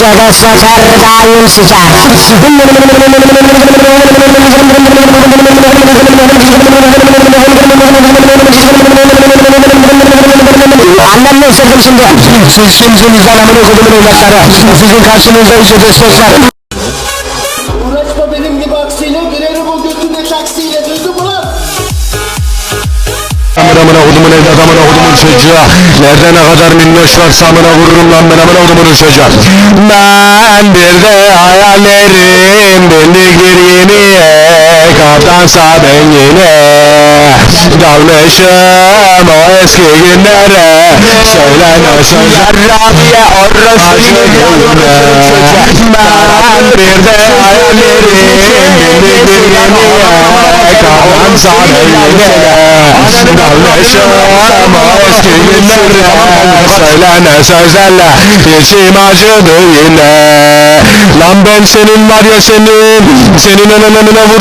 Bahçede seferdayım sıcak Annem ne istedim şimdi? Siz kimsinizden amına kodumun evlatları? Sizin karşınızda ise destekler. Uğraşma benim gibi aksiyle girerim o götüne taksiyle? Amına amına kodumun evlat amına kodumun çocuğa Nerede ne kadar minnoş varsa amına vururum lan ben amına kodumun çocuğa Ben bir de hayallerim Bindik bir gemiye Kaptansa ben yine Dalmışım o eski günlere. Söylenen sözler Rabia orası yine Ben. bir de hayallerim Bindik bir Kaptansa ben yine Dalmışım o eski günlere Söylenen sözlerle İçim acıdı yine. Lan ben senin var ya senin Senin önüne vur